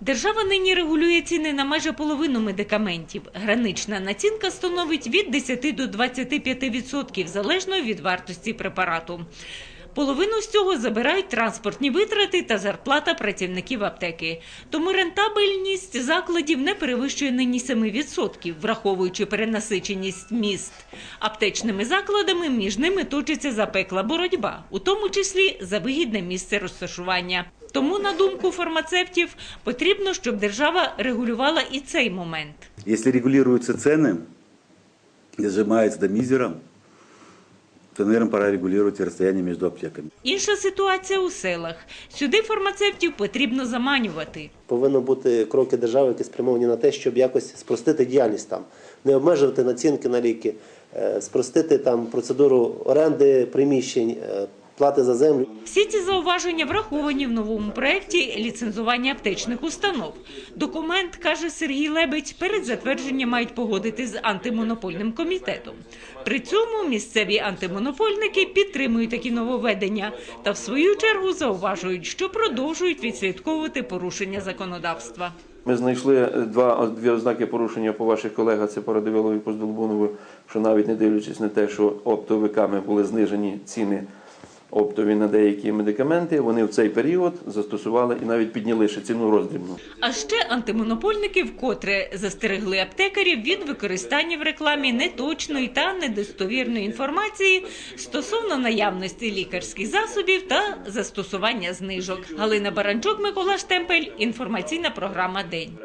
Держава нині регулює ціни на майже половину медикаментів. Гранична націнка становить від 10 до 25% залежно від вартості препарату. Половину з цього забирають транспортні витрати та зарплата працівників аптеки. Тому рентабельність закладів не перевищує нині 7%, враховуючи перенасиченість міст. Аптечними закладами між ними точиться запекла боротьба, у тому числі за вигідне місце розташування. Тому, на думку фармацевтів, потрібно, щоб держава регулювала і цей момент. Если регулируются цены и сжимается до мизера, то, пора регулювати розстояння між между аптеками. Інша ситуація у селах. Сюди фармацевтів потрібно заманювати. Повинно бути кроки держави, які спрямовані на те, щоб якось спростити діяльність там, не обмежувати націнки на ліки, е, спростити там процедуру оренди приміщень, е, плати за землю. Всі ці зауваження враховані в новому проєкті ліцензування аптечних установ. Документ, каже Сергій Лебедь, перед затвердженням мають погодити з антимонопольним комітетом. При цьому місцеві антимонопольники підтримують такі нововведення та в свою чергу зауважують, що продовжують відслідковувати порушення законодавства. Ми знайшли е, два дві ознаки порушення по ваших колегах, це по Радивилові і по Здолбунову, що навіть не дивлячись на те, що оптовиками були знижені ціни оптові на деякі медикаменти, вони в цей період застосували і навіть підняли ще ціну роздрібну. А ще антимонопольники вкотре застерегли аптекарів від використання в рекламі неточної та недостовірної інформації стосовно наявності лікарських засобів та застосування знижок. Галина Баранчук, Микола Штемпель. Інформаційна програма День.